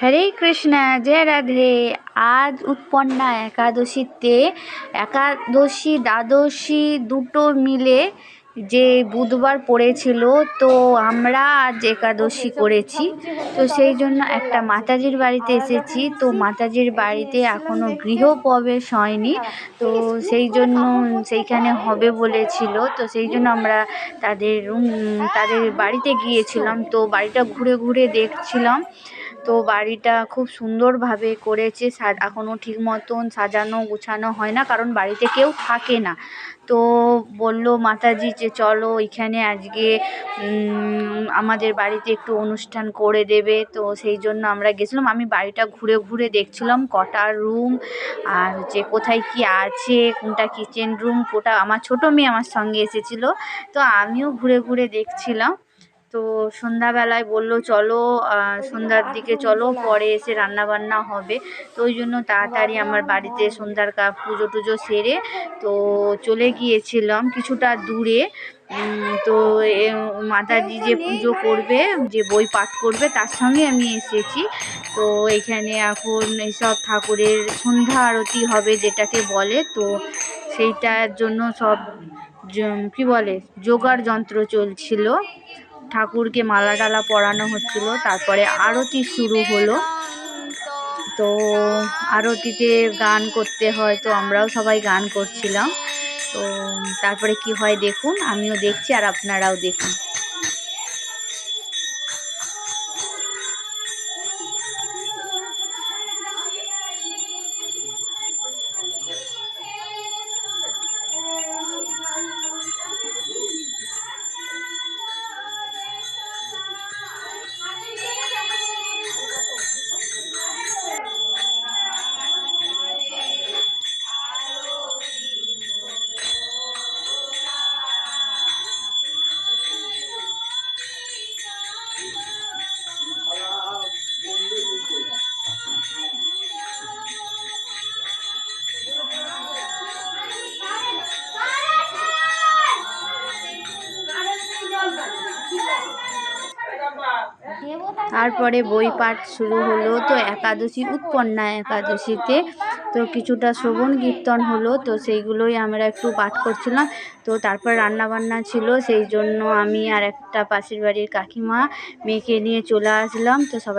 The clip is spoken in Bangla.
হরে কৃষ্ণ, জয় রাধে। আজ উৎপন্না একাদশীতে একাদশী, দ্বাদশী দুটো মিলে যে বুধবার পড়েছিল, তো আমরা আজ একাদশী করেছি। তো সেই জন্য একটা মাতাজির বাড়িতে এসেছি। তো মাতাজির বাড়িতে এখনও গৃহপ্রবেশ হয়নি। তো সেই জন্য সেইখানে হবে বলেছিল। তো সেই জন্য আমরা তাদের রুম, তাদের বাড়িতে গিয়েছিলাম। তো বাড়িটা ঘুরে ঘুরে দেখছিলাম। তো বাড়িটা খুব সুন্দরভাবে করেছে এখনও ঠিক মতন সাজানো গোছানো হয় না, কারণ বাড়িতে কেউ থাকে না। তো বলল মাতাজি যে, চলো এখানে আজকে আমাদের বাড়িতে একটু অনুষ্ঠান করে দেবে। তো সেই জন্য আমরা গেছিলাম। আমি বাড়িটা ঘুরে ঘুরে দেখছিলাম, কটা রুম, আর হচ্ছে কোথায় কি আছে, কোনটা কিচেন রুম, কোটা, আমার ছোটো মেয়ে আমার সঙ্গে এসেছিল। তো আমিও ঘুরে ঘুরে দেখছিলাম। তো সন্ধ্যাবেলায় বলল, চলো সন্ধ্যার দিকে চলো, পরে এসে রান্না বান্না হবে। তো ওই জন্য তাড়াতাড়ি আমার বাড়িতে সন্ধ্যার কা, পুজো টুজো সেরে তো চলে গিয়েছিলাম কিছুটা দূরে। তো মাতাজি যে পুজো করবে, যে বই পাঠ করবে, তার সঙ্গে আমি এসেছি। তো এখানে এখন এইসব ঠাকুরের সন্ধ্যা আরতি হবে যেটাকে বলে। তো সেইটার জন্য সব কী বলে জোগাড় যন্ত্র চলছিল। ঠাকুরকে মালা টালা পরানো হচ্ছিল, তারপরে আরতি শুরু হলো। তো আরতিতে গান করতে হয়, তো আমরাও সবাই গান করছিলাম। তো তারপরে কি হয় দেখুন, আমিও দেখছি আর আপনারাও দেখুন। তারপরে বই পাঠ শুরু হলো তো একাদশী, উৎপন্না একাদশীতে। তো কিছুটা শ্রবণ, কীর্তন হলো, তো সেইগুলোই আমরা একটু পাঠ করছিলাম। তো তারপর রান্না বান্না ছিল, সেই জন্য আমি আর একটা পাশের বাড়ির কাকিমা মেয়েকে নিয়ে চলে আসলাম। তো সবাই